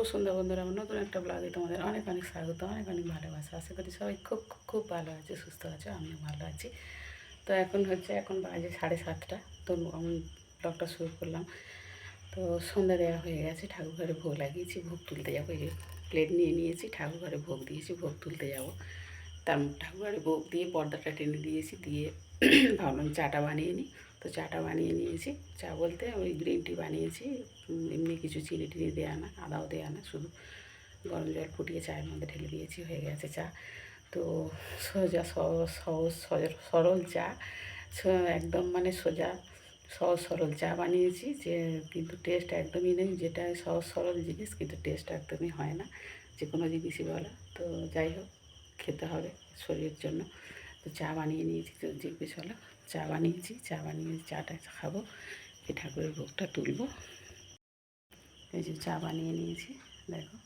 শুভ সুন্দর বন্ধুরা, আমার নতুন একটা ব্লগে তোমাদের অনেক অনেক স্বাগত, অনেক অনেক ভালোবাসা। আশা করি সবাই খুব খুব খুব ভালো আছে, সুস্থ আছে, আমিও ভালো আছি। তো এখন হচ্ছে, এখন বাজে সাড়ে সাতটা, তো আমি ব্লগটা শুরু করলাম। তো সন্ধ্যা দেওয়া হয়ে গেছে ঠাকুর ঘরে ভোগ লাগিয়েছি, ভোগ তুলতে যাব, এই প্লেট নিয়ে নিয়েছি ঠাকুর ঘরে ভোগ দিয়েছি, ভোগ তুলতে যাব। তার ঠাকুর ঘরে ভোগ দিয়ে পর্দাটা টেনে দিয়েছি, দিয়ে ভাবলাম চাটা বানিয়ে নিই। তো চাটা বানিয়ে নিয়েছি। চা বলতে ওই গ্রিন টি বানিয়েছি। এমনি কিছু চিনি টিনি দেওয়া না, আদাও দেওয়া না, শুধু গরম জল ফুটিয়ে চায়ের মধ্যে ঢেলে দিয়েছি, হয়ে গেছে চা। তো সোজা সহজ সরল- চা। একদম মানে সোজা সহজ, সরল চা বানিয়েছি, যে কিন্তু টেস্ট একদমই নেই, যেটা সহজ, সরল জিনিস, কিন্তু টেস্ট একদমই হয় না যে কোনো জিনিসই বলো। তো যাই হোক, খেতে হবে শরীরের জন্য। তো চা বানিয়ে নিয়েছি, তো জিজ্ঞে চলো। চা বানিয়েছি, চা বানিয়ে চাটা খাব। এই ঠাকুরের ভোগটা তুলবো। এই যে চা বানিয়ে নিয়েছি, দেখো।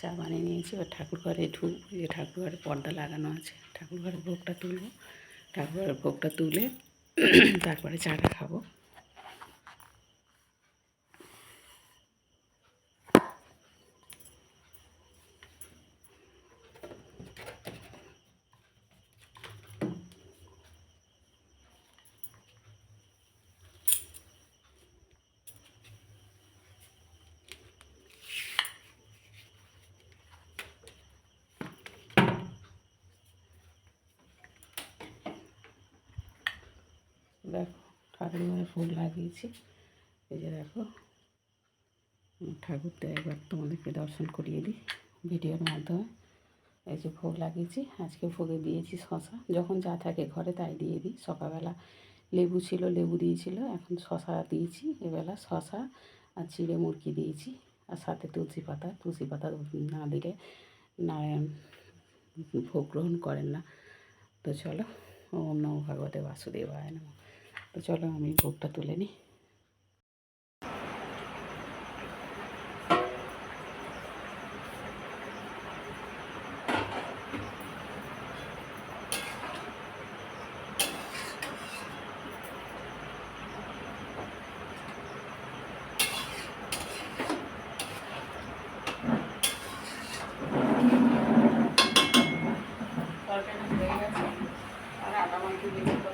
চা বানিয়ে নিয়েছি, এবার ঠাকুর ঘরে ঢুক যে ঠাকুর ঘরে পর্দা লাগানো আছে, ঠাকুর ঘরের ভোগটা তুলবো। ঠাকুর ঘরের ভোগটা তুলে তারপরে চাটা খাব। দেখো ঠাকুর ঘরে ফুল লাগিয়েছি। এই যে দেখো ঠাকুরটা একবার তোমাদেরকে দর্শন করিয়ে দিই ভিডিওর মাধ্যমে। এই যে ভোগ লাগিয়েছি, আজকে ভোগে দিয়েছি শশা। যখন যা থাকে ঘরে তাই দিয়ে দিই। সকালবেলা লেবু ছিল, লেবু দিয়েছিল, এখন শশা দিয়েছি। এবেলা শশা আর চিড়ে মুরগি দিয়েছি আর সাথে তুলসী পাতা। তুলসী পাতা না দিলে নারায়ণ ভোগ গ্রহণ করেন না। তো চলো, ওম নমো ভগবতে বাসুদেবায় নমঃ। তো চলো আমি ভোগটা তুলে নিই। আর আটা মাটি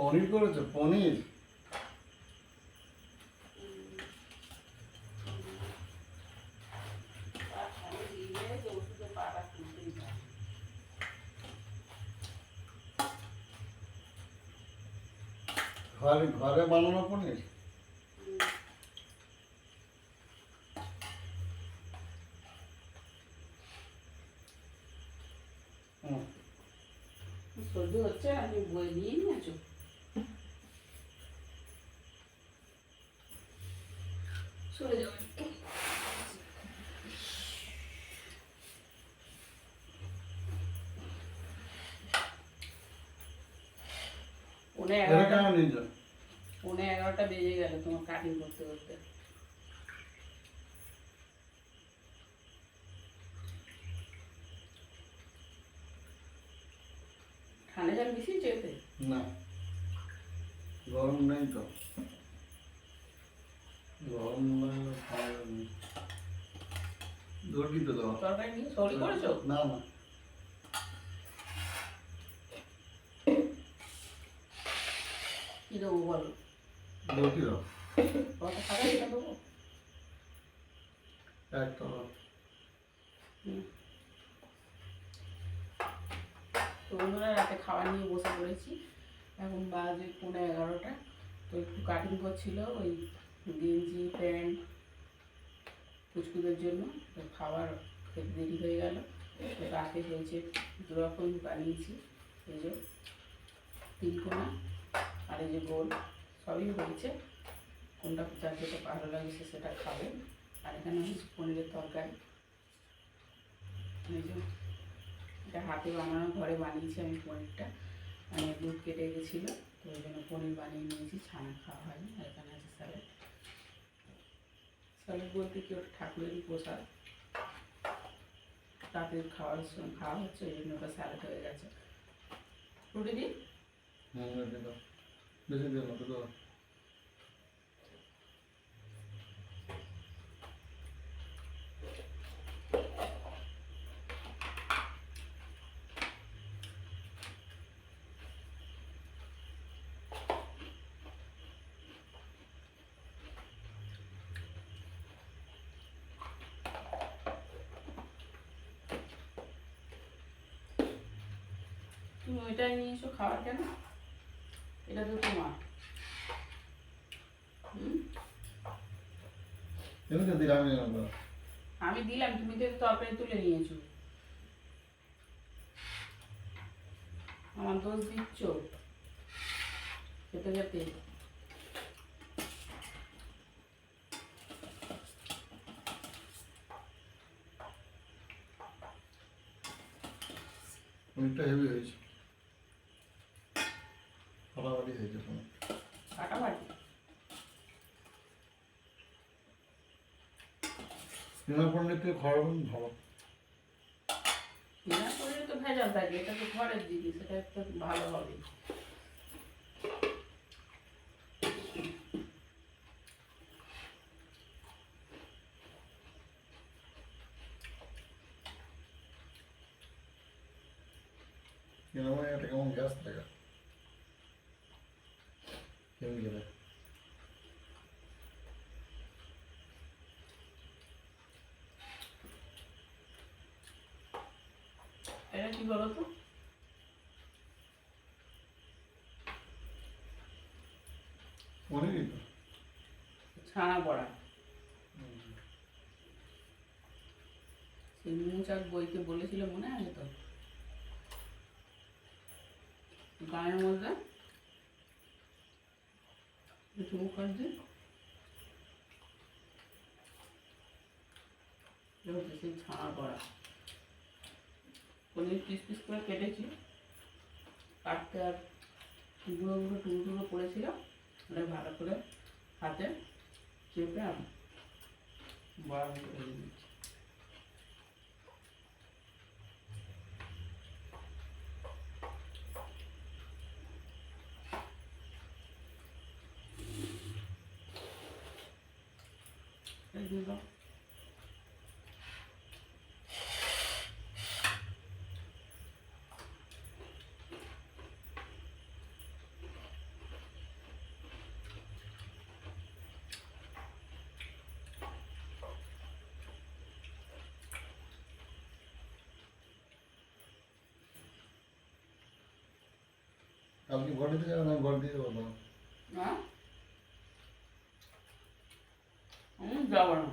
পনির করেছ? পনির? ঘরে ঘরে বানানো পনির? চলে যাবেন পৌনে এগারোটা বেজে গেল তোমার কাটিং করতে করতে। খানে জল মিশিয়েছে না। তরকারি নিয়ে সরি করেছ? না না। কি দেবো বলো? দর্গি দাও কত খাবে এটা দেবো? একটা তো বন্ধুরা রাতে খাবার নিয়ে বসে পড়েছি। এখন বাজে পনেরো এগারোটা। তো একটু কাটিং করছিল ওই গেঞ্জি প্যান্ট কুচকুদের জন্য। খাবার খেতে দেরি হয়ে গেল। রাতে হয়েছে দু রকম বানিয়েছি। এই যে তিনকোনা আর এই যে গোল, সবই হয়েছে। কোনটা যার যেটা ভালো লাগছে সেটা খাবে। আর এখানে হচ্ছে পনিরের তরকারি। এই যে এটা হাতে বানানো, ঘরে বানিয়েছি আমি পনিরটা। মানে দুধ কেটে গেছিল, তো ওই জন্য পনির বানিয়ে নিয়েছি। ছানা খাওয়া হয়নি, আর এখানে আছে স্যালাড। স্যালাড বলতে কি ওটা ঠাকুরেরই প্রসাদ। রাতে খাওয়ার সময় খাওয়া হচ্ছে ওই জন্য ওটা স্যালাড হয়ে গেছে। রুটি দিই দাও। বেশি দিও। তুমি ওইটাই নিয়ে এসো খাওয়ার কেন? এটা তো তোমার। দিলাম আমি দিলাম তুমি তো তরকারি তুলে নিয়েছো। আমার দোষ দিচ্ছ? খেতে খেতে। অনেকটা হেভি হয়েছে। ফাটাফাটি হয়েছে তোমার কাটাবাটি বিনা পণ্ডিত ঘর ভালো। বিনা পড়লে তো ভেজাল থাকে এটা তো ঘরের জিনিস এটা একটা ভালো হবে কেন এটা কেমন গ্যাস থাকে গেলে এটা কি বলো তো? অনেকই তো ছানা বড়া। সেই মুচাক বইতে বলেছিল মনে আছে তো? গানের মধ্যে? এটা হচ্ছে সেই ছানা বড়া। পনির পিস পিস করে কেটেছি। কাটতে আর গুঁড়ো গুঁড়ো টুকরো টুকরো পড়েছিল ওটা ভালো করে হাতে চেপে আর বড়া করে দিচ্ছি। এই দিয়ে দাও। কালকে ঘর দিতে যাবে না? ঘর দিয়ে দেবো না হ্যাঁ আমি যাব না।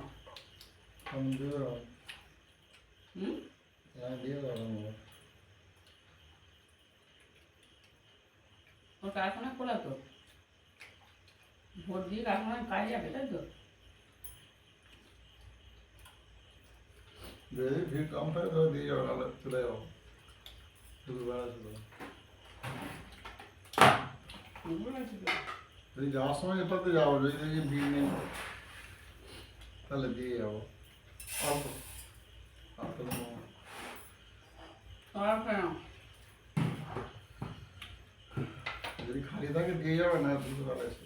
আমি দিয়ে দেবো হুম? আমি দিয়ে দেবো ওর কারখানা খোলা তো। ভোট দিয়ে কারখানায় কাজে যাবে তাই তো? যদি ভিড় কম থাকে তাহলে দিয়ে যাব নাহলে চলে যাব। তো। যদি যাওয়ার সময় এটাতে যাব যদি দেখি ভিড় নেই। তাহলে দিয়ে যাব অল্প আর তো কোনো আর কেন যদি খালি থাকে দিয়ে যাবে না দুটো বেলা এসে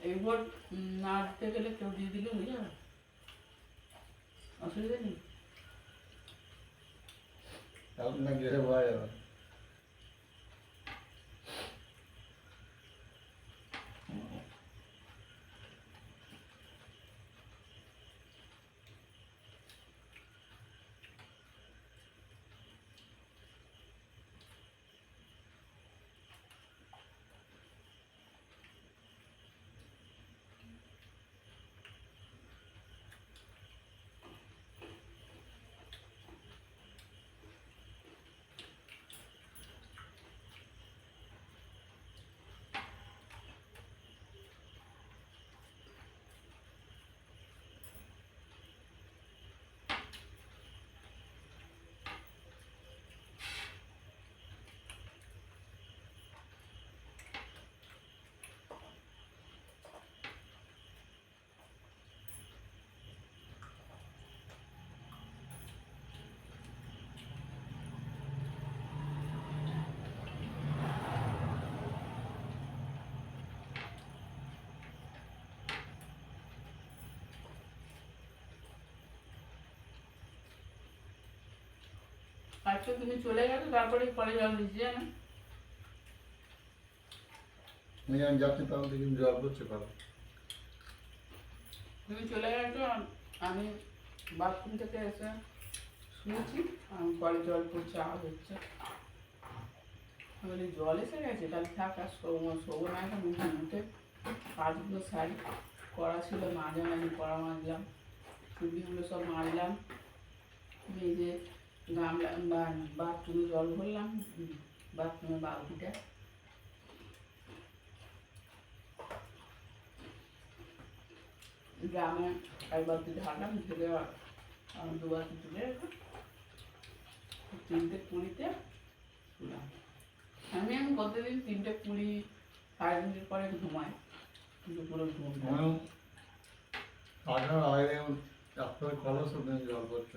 এই ভোট উম, না দিতে গেলে কেউ দিয়ে দিলে হয়ে যাবে অসুবিধা নেই। না গেলে ভয় যাবে আজকে তুমি চলে গেছো তারপরে পরে জল দিচ্ছি জানো? আমি যাচ্ছি তখন দেখি জল করছে কল তুমি চলে গেছো আম- বাথরুম থেকে এসে শুনেছি আমি কলে জল পড়ছে আওয়াজ হচ্ছে। বলি জল এসে গেছে? তাহলে থাক আর শোবো না এখন মুখে মুখে কাজগুলো সারি। করা ছিল মাঝে মাঝে কড়া মাজলাম চুড়িগুলো সব মাজলাম মেজে গামলা বাথরুমে জল ভরলাম বাথরুমে বালতিটা। গ্রামে এক বালতি ঢাললাম, ঢেলে দু বালতি তুলে তিনটে কুড়িতে শুলাম আমি আমি প্রতিদিন তিনটে কুড়ি সাড়ে তিনটের পরে ঘুমাই, দুপুরে ঘুম আগে ডাক্তারের কলস জল করছে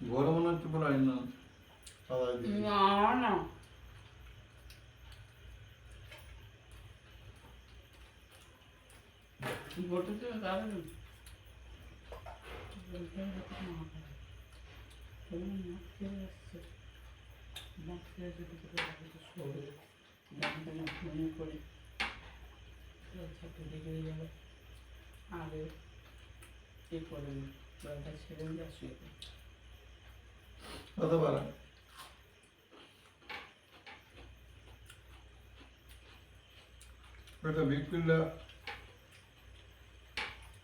ভোরে মনে হচ্ছে পুরো না না ভোটে তো কারণ করে যাবে আগে এ করে নি জলটা ছেড়ে দিয়ে শুয়ে পড়ি। হতে পারে ওটা বিক্রিটা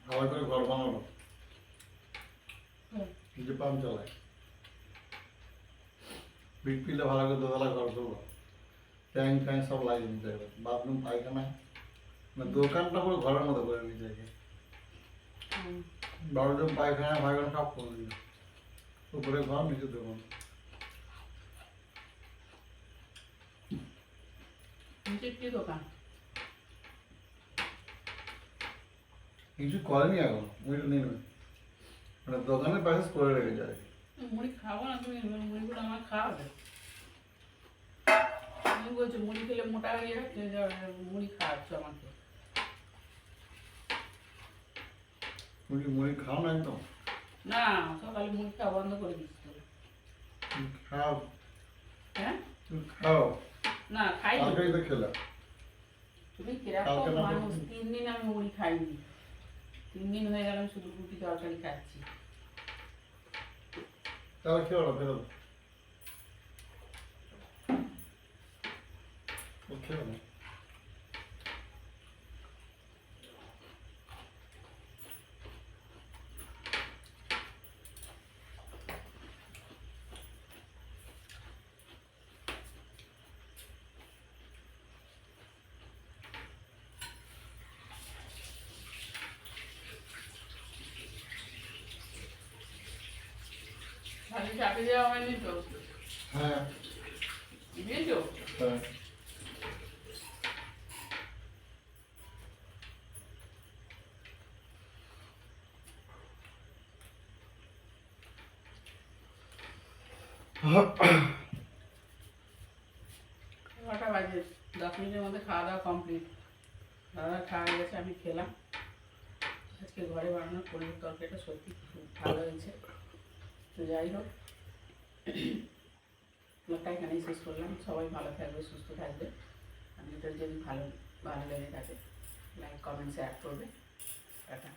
হাওয়া করে ঘর বানালো হ্যাঁ। নিজে পাম্প চালায় বিক্রিটা ভালো করে দোতলা ঘর দেবো ট্যাঙ্ক ফ্যাঙ্ক সব লাগিয়ে নিতে হবে বাথরুম পায়খানা মানে দোকানটা পুরো ঘরের মতো করে নিতে হবে হুম। বাথরুম পায়খানা ফায়খানা সব করে দিবে উপরে ঘর নিচে দোকান নিচে কি দোকান কিছু করেনি এখন ওইটা নেই মানে দোকানের পাশে করে রেখে যায় মুড়ি খাব না তুমি মুড়িগুলো আমার খাওয়াবে তুমি বলছো মুড়ি খেলে মোটা হয়ে যাচ্ছে যে মুড়ি খাওয়াচ্ছ আমাকে মুড়ি মুড়ি খাও না একদম না সকালে খাওয়া বন্ধ করে তো। খাও। হ্যাঁ? খাও। না খাই তো খেলা তুমি কীরকম মানুষ? তিন দিন আমি মুড়ি খাইনি। তিন দিন হয়ে গেল শুধু রুটি তরকারি খাচ্ছি। তাহলে খেও না ফেরত ও খালি চাকরি দেওয়া হয়নি তো। হ্যাঁ। দিয়েছ হ্যাঁ। বাজে। দশ মিনিটের মধ্যে খাওয়া দাওয়া কমপ্লিট দাদা খাওয়া গেছে আমি খেলাম। আজকে ঘরে বানানো পনির তরকারিটা সত্যি খুব ভালো হয়েছে। তো যাই হোক ব্লগটা এখানেই শেষ করলাম। সবাই ভালো থাকবে, সুস্থ থাকবে। আপনি ভিডিও যদি ভালো ভালো লেগে থাকে লাইক কমেন্ট শেয়ার করবে। টাটা।